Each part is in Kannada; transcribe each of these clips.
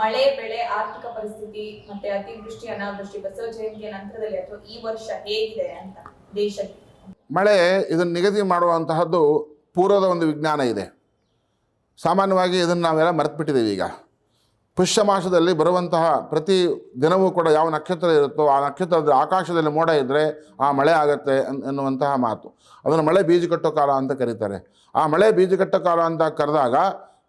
ಮಳೆ, ಬೆಳೆ, ಆರ್ಥಿಕ ಪರಿಸ್ಥಿತಿ ಮತ್ತೆ ಅತಿವೃಷ್ಟಿ, ಅನಾವೃಷ್ಟಿ, ಬಸವ ಜಯಂತಿಯ ನಂತರದಲ್ಲಿ ಅಥವಾ ಈ ವರ್ಷ ಹೇಗಿದೆ ಅಂತ ದೇಶಕ್ಕೆ? ಮಳೆ ಇದನ್ನು ನಿಗದಿ ಮಾಡುವಂತಹದ್ದು ಪೂರ್ವದ ಒಂದು ವಿಜ್ಞಾನ ಇದೆ. ಸಾಮಾನ್ಯವಾಗಿ ಇದನ್ನು ನಾವೆಲ್ಲ ಮರೆತುಬಿಟ್ಟಿದ್ದೀವಿ ಈಗ. ಪುಷ್ಯ ಮಾಸದಲ್ಲಿ ಬರುವಂತಹ ಪ್ರತಿ ದಿನವೂ ಕೂಡ ಯಾವ ನಕ್ಷತ್ರ ಇರುತ್ತೋ ಆ ನಕ್ಷತ್ರದ ಆಕಾಶದಲ್ಲಿ ಮೋಡ ಇದ್ದರೆ ಆ ಮಳೆ ಆಗುತ್ತೆ ಎನ್ನುವಂತಹ ಮಾತು. ಅದನ್ನು ಮಳೆ ಬೀಜ ಕಟ್ಟೋ ಕಾಲ ಅಂತ ಕರೀತಾರೆ. ಆ ಮಳೆ ಬೀಜ ಕಟ್ಟೋ ಕಾಲ ಅಂತ ಕರೆದಾಗ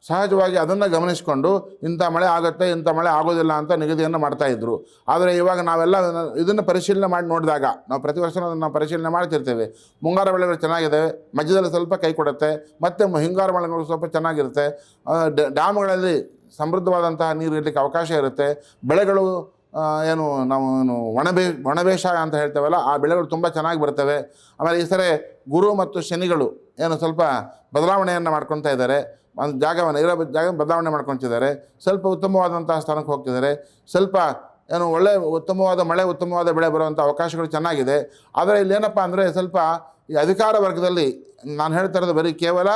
ಸಹಜವಾಗಿ ಅದನ್ನು ಗಮನಿಸಿಕೊಂಡು ಇಂಥ ಮಳೆ ಆಗುತ್ತೆ, ಇಂಥ ಮಳೆ ಆಗೋದಿಲ್ಲ ಅಂತ ನಿಗದಿಯನ್ನು ಮಾಡ್ತಾ ಇದ್ರು. ಆದರೆ ಇವಾಗ ನಾವೆಲ್ಲ ಇದನ್ನು ಪರಿಶೀಲನೆ ಮಾಡಿ ನೋಡಿದಾಗ, ನಾವು ಪ್ರತಿ ವರ್ಷ ನಾವು ಪರಿಶೀಲನೆ ಮಾಡ್ತಿರ್ತೇವೆ. ಮುಂಗಾರು ಬೆಳೆಗಳು ಚೆನ್ನಾಗಿದ್ದಾವೆ ಮಧ್ಯದಲ್ಲಿ ಸ್ವಲ್ಪ ಕೈ ಕೊಡುತ್ತೆ, ಮತ್ತು ಹಿಂಗಾರು ಮಳೆಗಳು ಸ್ವಲ್ಪ ಚೆನ್ನಾಗಿರುತ್ತೆ. ಡ್ಯಾಮ್ಗಳಲ್ಲಿ ಸಮೃದ್ಧವಾದಂತಹ ನೀರು ಇರಲಿಕ್ಕೆ ಅವಕಾಶ ಇರುತ್ತೆ. ಬೆಳೆಗಳು ಏನು, ನಾವು ಏನು, ಒಣಬೇ ಒಣಬೇಷ ಅಂತ ಹೇಳ್ತೇವಲ್ಲ, ಆ ಬೆಳೆಗಳು ತುಂಬ ಚೆನ್ನಾಗಿ ಬರ್ತವೆ. ಆಮೇಲೆ ಈ ಸರಿ ಗುರು ಮತ್ತು ಶನಿಗಳು ಏನು ಸ್ವಲ್ಪ ಬದಲಾವಣೆಯನ್ನು ಮಾಡ್ಕೊತಾ ಇದ್ದಾರೆ. ಒಂದು ಜಾಗವನ್ನು, ಇರೋ ಜಾಗ ಬದಲಾವಣೆ ಮಾಡ್ಕೊತಿದ್ದಾರೆ. ಸ್ವಲ್ಪ ಉತ್ತಮವಾದಂಥ ಸ್ಥಾನಕ್ಕೆ ಹೋಗ್ತಿದ್ದಾರೆ. ಸ್ವಲ್ಪ ಏನು, ಒಳ್ಳೆ ಉತ್ತಮವಾದ ಮಳೆ, ಉತ್ತಮವಾದ ಬೆಳೆ ಬರುವಂಥ ಅವಕಾಶಗಳು ಚೆನ್ನಾಗಿದೆ. ಆದರೆ ಇಲ್ಲೇನಪ್ಪ ಅಂದರೆ ಸ್ವಲ್ಪ ಈ ಅಧಿಕಾರ ವರ್ಗದಲ್ಲಿ ನಾನು ಹೇಳ್ತಾ ಇರೋದು ಬರೀ ಕೇವಲ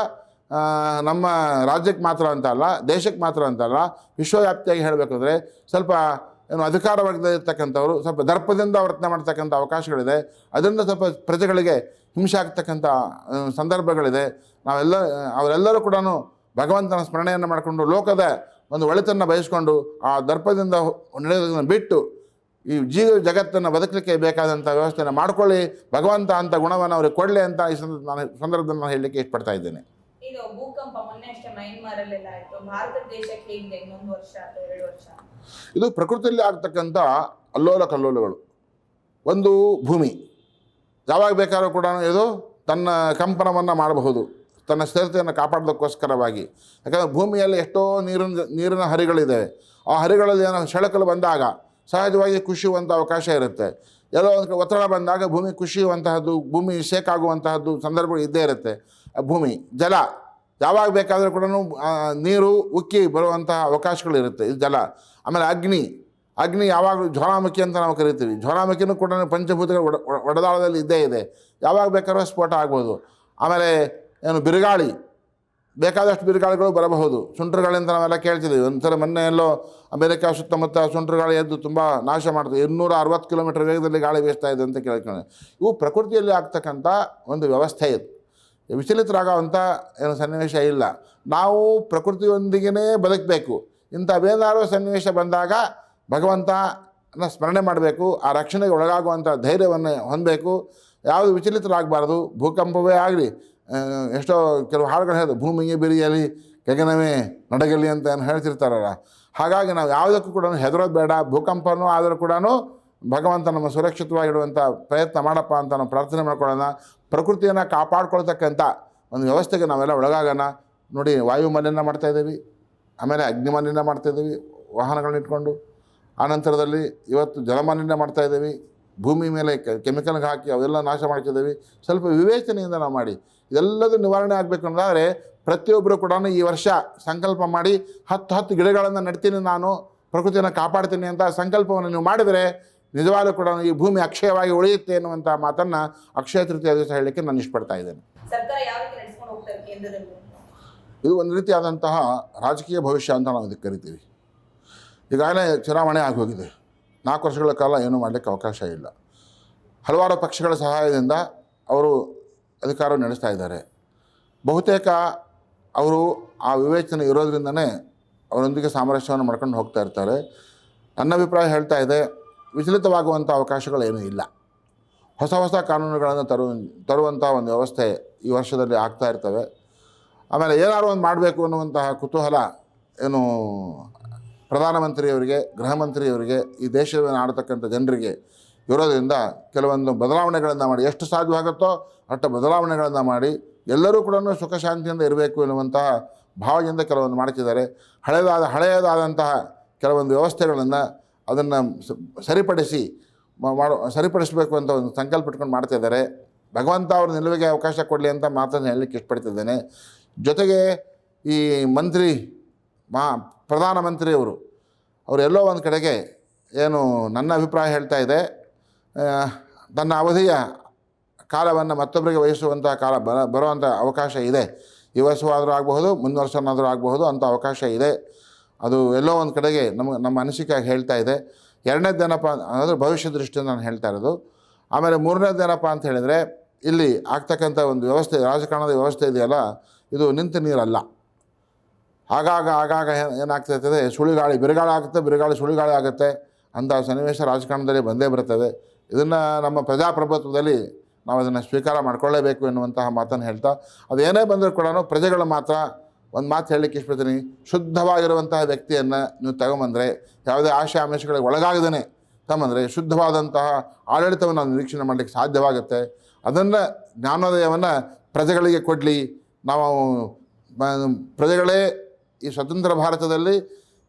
ನಮ್ಮ ರಾಜ್ಯಕ್ಕೆ ಮಾತ್ರ ಅಂತ ಅಲ್ಲ, ದೇಶಕ್ಕೆ ಮಾತ್ರ ಅಂತ ಅಲ್ಲ, ವಿಶ್ವವ್ಯಾಪ್ತಿಯಾಗಿ ಹೇಳಬೇಕಂದ್ರೆ ಸ್ವಲ್ಪ ಏನು ಅಧಿಕಾರ ಸ್ವಲ್ಪ ದರ್ಪದಿಂದ ವರ್ತನೆ ಮಾಡ್ತಕ್ಕಂಥ ಅವಕಾಶಗಳಿದೆ. ಅದರಿಂದ ಸ್ವಲ್ಪ ಪ್ರಜೆಗಳಿಗೆ ಹಿಂಸೆ ಆಗ್ತಕ್ಕಂಥ ಸಂದರ್ಭಗಳಿದೆ. ನಾವೆಲ್ಲ, ಅವರೆಲ್ಲರೂ ಕೂಡ ಭಗವಂತನ ಸ್ಮರಣೆಯನ್ನು ಮಾಡಿಕೊಂಡು ಲೋಕದ ಒಂದು ಒಳಿತನ್ನು ಬಯಸ್ಕೊಂಡು ಆ ದರ್ಪದಿಂದ ನಡೆಯೋದನ್ನು ಬಿಟ್ಟು ಈ ಜೀವ ಜಗತ್ತನ್ನು ಬದುಕಲಿಕ್ಕೆ ಬೇಕಾದಂಥ ವ್ಯವಸ್ಥೆಯನ್ನು ಮಾಡಿಕೊಳ್ಳಿ. ಭಗವಂತ ಅಂತ ಗುಣವನ್ನು ಅವ್ರಿಗೆ ಕೊಡಲಿ ಅಂತ ಈ ಸಂದರ್ಭ ನಾನು ಸಂದರ್ಭದಲ್ಲಿ ನಾನು ಹೇಳಲಿಕ್ಕೆ ಇಷ್ಟಪಡ್ತಾ ಇದ್ದೇನೆ. ಇದು ಭೂಕಂಪ ಮೊನ್ನೆ ಅಷ್ಟೇ ಅಲ್ಲೆಲ್ಲ ಆಯ್ತು. ಭಾರತ ದೇಶಕ್ಕೆ ಹೇಗಿದೆ ಇನ್ನೊಂದು ವರ್ಷ ಅಥವಾ ಎರಡು ವರ್ಷ? ಇದು ಪ್ರಕೃತಿಯಲ್ಲಿ ಆಗ್ತಕ್ಕಂಥ ಅಲ್ಲೋಲ ಕಲ್ಲೋಲಗಳು. ಒಂದು ಭೂಮಿ. ಯಾವಾಗ ಬೇಕಾದ್ರೂ ಕೂಡ ಇದು ತನ್ನ ಕಂಪನವನ್ನು ಮಾಡಬಹುದು. ತನ್ನ ಸ್ಥಿರತೆಯನ್ನು ಕಾಪಾಡೋದಕ್ಕೋಸ್ಕರವಾಗಿ. ಯಾಕಂದರೆ ಭೂಮಿಯಲ್ಲಿ ಎಷ್ಟೋ ನೀರಿನ ನೀರಿನ ಹರಿಗಳಿದ್ದಾವೆ ಆ ಹರಿಗಳಲ್ಲಿ ಏನೋ ಸೆಳಕಲು ಬಂದಾಗ ಸಹಜವಾಗಿ ಕುಸಿಯುವಂಥ ಅವಕಾಶ ಇರುತ್ತೆ. ಎಲ್ಲೋ ಒಂದು ಒತ್ತಡ ಬಂದಾಗ ಭೂಮಿ ಕುಸಿಯುವಂತಹದ್ದು, ಭೂಮಿ ಶೇಕ್ ಆಗುವಂತಹದ್ದು ಸಂದರ್ಭಗಳು ಇದ್ದೇ ಇರುತ್ತೆ. ಭೂಮಿ, ಜಲ. ಯಾವಾಗ ಬೇಕಾದರೂ ಕೂಡ ನೀರು ಉಕ್ಕಿ ಬರುವಂತಹ ಅವಕಾಶಗಳಿರುತ್ತೆ. ಇದು ಜಲ. ಆಮೇಲೆ ಅಗ್ನಿ. ಅಗ್ನಿ ಯಾವಾಗಲೂ ಜ್ವಾಲಾಮುಖಿ ಅಂತ ನಾವು ಕರಿತೀವಿ. ಜ್ವಾಲಾಮುಖಿನೂ ಕೂಡ ಪಂಚಭೂತಗಳ ಒಡ, ಒಡ- ಇದ್ದೇ ಇದೆ. ಯಾವಾಗ ಬೇಕಾದ್ರೂ ಸ್ಫೋಟ ಆಗ್ಬೋದು. ಆಮೇಲೆ ಏನು ಬಿರುಗಾಳಿ. ಬೇಕಾದಷ್ಟು ಬಿರುಗಾಳಿಗಳು ಬರಬಹುದು. ಸುಂಟ್ರಗಾಳಿಂದ ನಾವೆಲ್ಲ ಕೇಳ್ತಿದ್ದೀವಿ. ಒಂಥರ ಮೊನ್ನೆ ಎಲ್ಲೋ ಅಮೆರಿಕ ಸುತ್ತಮುತ್ತ ಸುಂಟ್ರಗಾಳಿ ಎದ್ದು ತುಂಬ ನಾಶ ಮಾಡಿದೆ ಇನ್ನೂರ ಅರವತ್ತು ಕಿಲೋಮೀಟರ್ ವೇಗದಲ್ಲಿ ಗಾಳಿ ಬೀಸ್ತಾ ಇದೆ ಅಂತ ಕೇಳ್ಕೊಂಡು. ಇವು ಪ್ರಕೃತಿಯಲ್ಲಿ ಆಗ್ತಕ್ಕಂಥ ಒಂದು ವ್ಯವಸ್ಥೆ ಇದು. ವಿಚಲಿತರಾಗೋವಂಥ ಏನು ಸನ್ನಿವೇಶ ಇಲ್ಲ. ನಾವು ಪ್ರಕೃತಿಯೊಂದಿಗೇ ಬದುಕಬೇಕು. ಇಂಥ ಬೇನಾರೋ ಸನ್ನಿವೇಶ ಬಂದಾಗ ಭಗವಂತನ ಸ್ಮರಣೆ ಮಾಡಬೇಕು, ಆ ರಕ್ಷಣೆಗೆ ಒಳಗಾಗುವಂಥ ಧೈರ್ಯವನ್ನು ಹೊಂದಬೇಕು. ಯಾವುದು ವಿಚಲಿತರಾಗಬಾರ್ದು, ಭೂಕಂಪವೇ ಆಗಲಿ ಎಷ್ಟೋ ಕೆಲವು ಹಾಡುಗಳು ಹೇಳೋದು ಭೂಮಿಗೆ ಬಿರಿಯಲಿ, ಗಗನವೇ ನಡಗಲಿ ಅಂತ ಏನು ಹೇಳ್ತಿರ್ತಾರಲ್ಲ. ಹಾಗಾಗಿ ನಾವು ಯಾವುದಕ್ಕೂ ಕೂಡ ಹೆದರೋದು ಬೇಡ ಭೂಕಂಪನೂ ಆದರೂ ಕೂಡ ಭಗವಂತ ನಮ್ಮ ಸುರಕ್ಷಿತವಾಗಿಡುವಂಥ ಪ್ರಯತ್ನ ಮಾಡಪ್ಪ ಅಂತ ನಾವು ಪ್ರಾರ್ಥನೆ ಮಾಡ್ಕೊಳ್ಳೋಣ. ಪ್ರಕೃತಿಯನ್ನು ಕಾಪಾಡ್ಕೊಳ್ತಕ್ಕಂಥ ಒಂದು ವ್ಯವಸ್ಥೆಗೆ ನಾವೆಲ್ಲ ಒಳಗಾಗೋಣ. ನೋಡಿ, ವಾಯು ಮಾಲಿನ್ಯ ಮಾಡ್ತಾಯಿದ್ದೀವಿ ಆಮೇಲೆ ಅಗ್ನಿ ಮಾಲಿನ್ಯ ಮಾಡ್ತಾಯಿದ್ದೀವಿ ವಾಹನಗಳನ್ನ ಇಟ್ಕೊಂಡು. ಆನಂತರದಲ್ಲಿ ಇವತ್ತು ಜಲಮಾಲಿನ್ಯ ಮಾಡ್ತಾಯಿದ್ದೀವಿ ಭೂಮಿ ಮೇಲೆ ಕೆಮಿಕಲ್ಗೆ ಹಾಕಿ ಅವೆಲ್ಲ ನಾಶ ಮಾಡ್ತಿದ್ದೀವಿ. ಸ್ವಲ್ಪ ವಿವೇಚನೆಯಿಂದ ನಾವು ಮಾಡಿ. ಇದೆಲ್ಲದೂ ನಿವಾರಣೆ ಆಗಬೇಕು ಅನ್ನೋದಾದರೆ ಪ್ರತಿಯೊಬ್ಬರು ಕೂಡ ಈ ವರ್ಷ ಸಂಕಲ್ಪ ಮಾಡಿ ಹತ್ತು ಹತ್ತು ಗಿಡಗಳನ್ನು ನೆಡ್ತೀನಿ ನಾನು, ಪ್ರಕೃತಿಯನ್ನು ಕಾಪಾಡ್ತೀನಿ ಅಂತ ಸಂಕಲ್ಪವನ್ನು ನೀವು ಮಾಡಿದರೆ ನಿಜವಾಗ್ಲೂ ಕೂಡ ಈ ಭೂಮಿ ಅಕ್ಷಯವಾಗಿ ಉಳಿಯುತ್ತೆ ಅನ್ನುವಂಥ ಮಾತನ್ನು ಅಕ್ಷಯ ತೃತೀಯ ದಿವಸ ಹೇಳಲಿಕ್ಕೆ ನಾನು ಇಷ್ಟಪಡ್ತಾ ಇದ್ದೇನೆ. ಇದು ಒಂದು ರೀತಿಯಾದಂತಹ ರಾಜಕೀಯ ಭವಿಷ್ಯ ಅಂತ ನಾವು ಇದಕ್ಕೆ ಕರಿತೀವಿ. ಈಗಾಗಲೇ ಚುನಾವಣೆ ಆಗೋಗಿದೆ. ನಾಲ್ಕು ವರ್ಷಗಳ ಕಾಲ ಏನೂ ಮಾಡಲಿಕ್ಕೆ ಅವಕಾಶ ಇಲ್ಲ. ಹಲವಾರು ಪಕ್ಷಗಳ ಸಹಾಯದಿಂದ ಅವರು ಅಧಿಕಾರ ನಡೆಸ್ತಾ ಇದ್ದಾರೆ. ಬಹುತೇಕ ಅವರು ಆ ವಿವೇಚನೆ ಇರೋದ್ರಿಂದನೇ ಅವರೊಂದಿಗೆ ಸಾಮರಸ್ಯವನ್ನು ಮಾಡ್ಕೊಂಡು ಹೋಗ್ತಾ ಇರ್ತಾರೆ. ನನ್ನ ಅಭಿಪ್ರಾಯ ಹೇಳ್ತಾ ಇದೆ ವಿಚಲಿತವಾಗುವಂಥ ಅವಕಾಶಗಳೇನೂ ಇಲ್ಲ. ಹೊಸ ಹೊಸ ಕಾನೂನುಗಳನ್ನು ತರು, ತರುವಂಥ ಒಂದು ವ್ಯವಸ್ಥೆ ಈ ವರ್ಷದಲ್ಲಿ ಆಗ್ತಾ ಇರ್ತವೆ. ಆಮೇಲೆ ಏನಾದ್ರು ಒಂದು ಮಾಡಬೇಕು ಅನ್ನುವಂತಹ ಕುತೂಹಲ ಏನು ಪ್ರಧಾನಮಂತ್ರಿಯವರಿಗೆ ಗೃಹ ಮಂತ್ರಿಯವರಿಗೆ ಈ ದೇಶವನ್ನು ಆಡತಕ್ಕಂಥ ಜನರಿಗೆ ಇರೋದರಿಂದ ಕೆಲವೊಂದು ಬದಲಾವಣೆಗಳನ್ನು ಮಾಡಿ, ಎಷ್ಟು ಸಾಧ್ಯವಾಗುತ್ತೋ ಅಷ್ಟು ಬದಲಾವಣೆಗಳನ್ನು ಮಾಡಿ, ಎಲ್ಲರೂ ಕೂಡ ಸುಖ ಶಾಂತಿಯಿಂದ ಇರಬೇಕು ಎನ್ನುವಂತಹ ಭಾವದಿಂದ ಕೆಲವೊಂದು ಮಾಡ್ತಿದ್ದಾರೆ. ಹಳೆಯದಾದ ಹಳೆಯದಾದಂತಹ ಕೆಲವೊಂದು ವ್ಯವಸ್ಥೆಗಳನ್ನು ಅದನ್ನು ಸರಿಪಡಿಸಿ ಮಾಡೋ, ಸರಿಪಡಿಸಬೇಕು ಅಂತ ಒಂದು ಸಂಕಲ್ಪ ಇಟ್ಕೊಂಡು ಮಾಡ್ತಾ ಇದ್ದಾರೆ. ಭಗವಂತ ಅವ್ರ ನಿಲುವಿಗೆ ಅವಕಾಶ ಕೊಡಲಿ ಅಂತ ಮಾತನ್ನು ಹೇಳಲಿಕ್ಕೆ ಇಷ್ಟಪಡ್ತಿದ್ದೇನೆ. ಜೊತೆಗೆ ಈ ಮಂತ್ರಿ, ಮಾ ಪ್ರಧಾನಮಂತ್ರಿಯವರು ಅವರೆಲ್ಲೋ ಒಂದು ಕಡೆಗೆ ಏನು ನನ್ನ ಅಭಿಪ್ರಾಯ ಹೇಳ್ತಾ ಇದೆ. ತನ್ನ ಅವಧಿಯ ಕಾಲವನ್ನು ಮತ್ತೊಬ್ಬರಿಗೆ ವಹಿಸುವಂಥ ಕಾಲ ಬರ ಬರುವಂಥ ಅವಕಾಶ ಇದೆ. ಈ ವರ್ಷವಾದರೂ ಆಗಬಹುದು ಮುಂದಿನ ವರ್ಷನಾದರೂ ಆಗಬಹುದು ಅಂಥ ಅವಕಾಶ ಇದೆ. ಅದು ಎಲ್ಲೋ ಒಂದು ಕಡೆಗೆ ನಮ್ಮ ನಮ್ಮ ಅನಿಸಿಕೆ ಹೇಳ್ತಾ ಇದೆ. ಎರಡನೇದೇನಪ್ಪ ಅಂದರೆ ಭವಿಷ್ಯ ದೃಷ್ಟಿಯಿಂದ ನಾನು ಹೇಳ್ತಾ ಇರೋದು, ಆಮೇಲೆ ಮೂರನೇದೇನಪ್ಪ ಅಂತ ಹೇಳಿದರೆ, ಇಲ್ಲಿ ಆಗ್ತಕ್ಕಂಥ ಒಂದು ವ್ಯವಸ್ಥೆ, ರಾಜಕಾರಣದ ವ್ಯವಸ್ಥೆ ಇದೆಯಲ್ಲ, ಇದು ನಿಂತ ನೀರಲ್ಲ. ಆಗಾಗ ಆಗಾಗ ಏನಾಗ್ತಾಯಿರ್ತದೆ ಸುಳಿಗಾಳಿ, ಬಿರುಗಾಳಿ ಆಗುತ್ತೆ, ಬಿರುಗಾಳಿ ಸುಳಿಗಾಳಿ ಆಗುತ್ತೆ ಅಂಥ ಸನ್ನಿವೇಶ ರಾಜಕಾರಣದಲ್ಲಿ ಬಂದೇ ಬರ್ತದೆ. ಇದನ್ನು ನಮ್ಮ ಪ್ರಜಾಪ್ರಭುತ್ವದಲ್ಲಿ ನಾವು ಅದನ್ನು ಸ್ವೀಕಾರ ಮಾಡ್ಕೊಳ್ಳೇಬೇಕು ಎನ್ನುವಂತಹ ಮಾತನ್ನು ಹೇಳ್ತಾ, ಅದೇನೇ ಬಂದರೂ ಕೂಡ ಪ್ರಜೆಗಳು ಮಾತ್ರ ಒಂದು ಮಾತು ಹೇಳಲಿಕ್ಕೆ ಇಷ್ಟಪಡ್ತೀನಿ. ಶುದ್ಧವಾಗಿರುವಂತಹ ವ್ಯಕ್ತಿಯನ್ನು ನೀವು ತಗೊಂಬಂದರೆ, ಯಾವುದೇ ಆಶೆ ಆಮಿಷಗಳಿಗೆ ಒಳಗಾಗದೇ ತಗೊಂಬಂದರೆ, ಶುದ್ಧವಾದಂತಹ ಆಡಳಿತವನ್ನು ನಿರೀಕ್ಷಣೆ ಮಾಡಲಿಕ್ಕೆ ಸಾಧ್ಯವಾಗುತ್ತೆ. ಅದನ್ನು ಜ್ಞಾನೋದಯವನ್ನು ಪ್ರಜೆಗಳಿಗೆ ಕೊಡಲಿ. ನಾವು ಪ್ರಜೆಗಳೇ ಈ ಸ್ವತಂತ್ರ ಭಾರತದಲ್ಲಿ,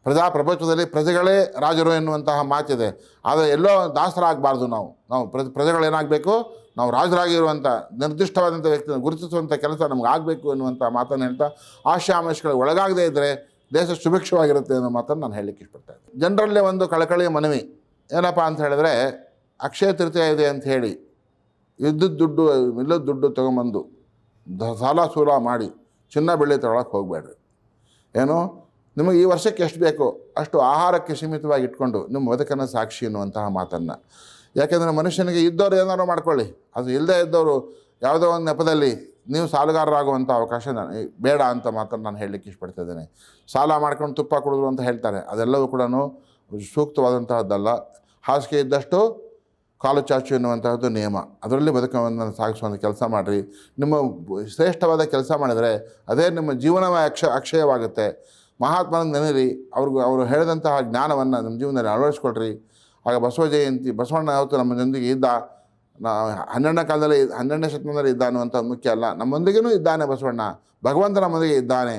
ಪ್ರಜಾಪ್ರಭುತ್ವದಲ್ಲಿ ಪ್ರಜೆಗಳೇ ರಾಜರು ಎನ್ನುವಂತಹ ಮಾತಿದೆ. ಆದರೆ ಎಲ್ಲೋ ದಾಸರಾಗಬಾರ್ದು ನಾವು. ನಾವು ಪ್ರ ಪ್ರಜೆಗಳೇನಾಗಬೇಕು? ನಾವು ರಾಜರಾಗಿರುವಂಥ ನಿರ್ದಿಷ್ಟವಾದಂಥ ವ್ಯಕ್ತಿಯನ್ನು ಗುರುತಿಸುವಂಥ ಕೆಲಸ ನಮ್ಗೆ ಆಗಬೇಕು ಎನ್ನುವಂಥ ಮಾತನ್ನು ಹೇಳ್ತಾ ಆಶಾ ಆಮಿಷಗಳಿಗೆ ಒಳಗಾಗದೇ ಇದ್ದರೆ ದೇಶ ಸುಭಿಕ್ಷವಾಗಿರುತ್ತೆ ಅನ್ನೋ ಮಾತನ್ನು ನಾನು ಹೇಳಲಿಕ್ಕೆ ಇಷ್ಟಪಡ್ತಾ ಇದ್ದೀನಿ ಜನರಲ್ಲೇ ಒಂದು ಕಳಕಳಿಯ ಮನವಿ, ಏನಪ್ಪ ಅಂತ ಹೇಳಿದ್ರೆ, ಅಕ್ಷಯ ತೃತೀಯ ಇದೆ ಅಂತ ಹೇಳಿ ಇದ್ದದ್ದು ದುಡ್ಡು ಇಲ್ಲದ ದುಡ್ಡು ತೊಗೊಂಬಂದು ಸಾಲ ಸೂಲ ಮಾಡಿ ಚಿನ್ನ ಬೆಳ್ಳಿ ತೊಗೊಳಕ್ಕೆ ಹೋಗಬೇಡ್ರಿ. ಏನು? ನಿಮಗೆ ಈ ವರ್ಷಕ್ಕೆ ಎಷ್ಟು ಬೇಕೋ ಅಷ್ಟು ಆಹಾರಕ್ಕೆ ಸೀಮಿತವಾಗಿ ಇಟ್ಕೊಂಡು ನಿಮ್ಮ ಬದುಕನ್ನು ಸಾಕ್ಷಿ ಎನ್ನುವಂತಹ ಮಾತನ್ನು. ಯಾಕೆಂದರೆ ಮನುಷ್ಯನಿಗೆ ಇದ್ದವರು ಏನಾದರೂ ಮಾಡ್ಕೊಳ್ಳಿ. ಅದು ಇಲ್ಲದೇ ಇದ್ದವರು ಯಾವುದೋ ಒಂದು ನೆಪದಲ್ಲಿ ನೀವು ಸಾಲುಗಾರರಾಗುವಂಥ ಅವಕಾಶ ನಾನು ಬೇಡ ಅಂತ ಮಾತ್ರ ನಾನು ಹೇಳಲಿಕ್ಕೆ ಇಷ್ಟಪಡ್ತಾ ಇದ್ದೇನೆ. ಸಾಲ ಮಾಡ್ಕೊಂಡು ತುಪ್ಪ ಕುಡಿದ್ರು ಅಂತ ಹೇಳ್ತಾರೆ. ಅದೆಲ್ಲವೂ ಕೂಡ ಸೂಕ್ತವಾದಂತಹದ್ದಲ್ಲ. ಹಾಸಿಗೆ ಇದ್ದಷ್ಟು ಕಾಲು ಚಾಚು ಎನ್ನುವಂತಹದ್ದು ನಿಯಮ. ಅದರಲ್ಲಿ ಬದುಕನ್ನು ಸಾಗಿಸುವಂಥ ಕೆಲಸ ಮಾಡಿರಿ. ನಿಮ್ಮ ಶ್ರೇಷ್ಠವಾದ ಕೆಲಸ ಮಾಡಿದರೆ ಅದೇ ನಿಮ್ಮ ಜೀವನವೇ ಅಕ್ಷ, ಅಕ್ಷಯವಾಗುತ್ತೆ. ಮಹಾತ್ಮನ ನೆನೆರಿ. ಅವ್ರಿಗೂ, ಅವರು ಹೇಳಿದಂತಹ ಜ್ಞಾನವನ್ನು ನಿಮ್ಮ ಜೀವನದಲ್ಲಿ ಅಳವಡಿಸ್ಕೊಳ್ರಿ. ಆಗ ಬಸವ ಜಯಂತಿ, ಬಸವಣ್ಣ ಯಾವತ್ತು ನಮ್ಮ ಜೊತೆಗೆ ಇದ್ದ, ನಾ ಹನ್ನೆರಡನೇ ಕಾಲದಲ್ಲಿ, ಹನ್ನೆರಡನೇ ಶತಮಾನದಲ್ಲಿ ಇದ್ದ ಅನ್ನುವಂಥ ಮುಖ್ಯ ಅಲ್ಲ ನಮ್ಮೊಂದಿಗೂ ಇದ್ದಾನೆ ಬಸವಣ್ಣ. ಭಗವಂತ ನಮ್ಮೊಂದಿಗೆ ಇದ್ದಾನೆ.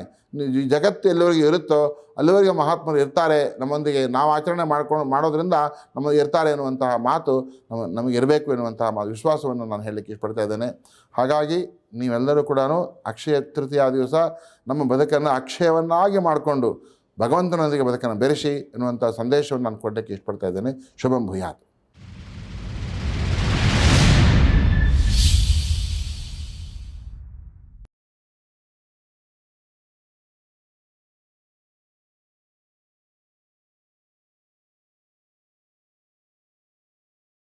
ಜಗತ್ತು ಎಲ್ಲಿವರೆಗೆ ಇರುತ್ತೋ, ಅಲ್ಲಿವರೆಗೆ ಮಹಾತ್ಮರು ಇರ್ತಾರೆ, ನಮ್ಮೊಂದಿಗೆ ನಾವು ಆಚರಣೆ ಮಾಡ್ಕೊಂಡು ಮಾಡೋದ್ರಿಂದ ನಮ್ಮ ಇರ್ತಾರೆ ಎನ್ನುವಂತಹ ಮಾತು ನಮ್ಮ, ನಮಗೆ ಇರಬೇಕು ಎನ್ನುವಂತಹ ಮಾ ವಿಶ್ವಾಸವನ್ನು ನಾನು ಹೇಳಲಿಕ್ಕೆ ಇಷ್ಟಪಡ್ತಾ ಇದ್ದೇನೆ. ಹಾಗಾಗಿ ನೀವೆಲ್ಲರೂ ಕೂಡ ಅಕ್ಷಯ ತೃತೀಯ ದಿವಸ ನಮ್ಮ ಬದುಕನ್ನು ಅಕ್ಷಯವನ್ನಾಗಿ ಮಾಡಿಕೊಂಡು ಭಗವಂತನೊಂದಿಗೆ ಬದುಕನ್ನು ಬೆರೆಸಿ ಎನ್ನುವಂಥ ಸಂದೇಶವನ್ನು ನಾನು ಕೊಡಲಿಕ್ಕೆ ಇಷ್ಟಪಡ್ತಾ ಇದ್ದೇನೆ. ಶುಭಂ ಭೂಯಾತ್.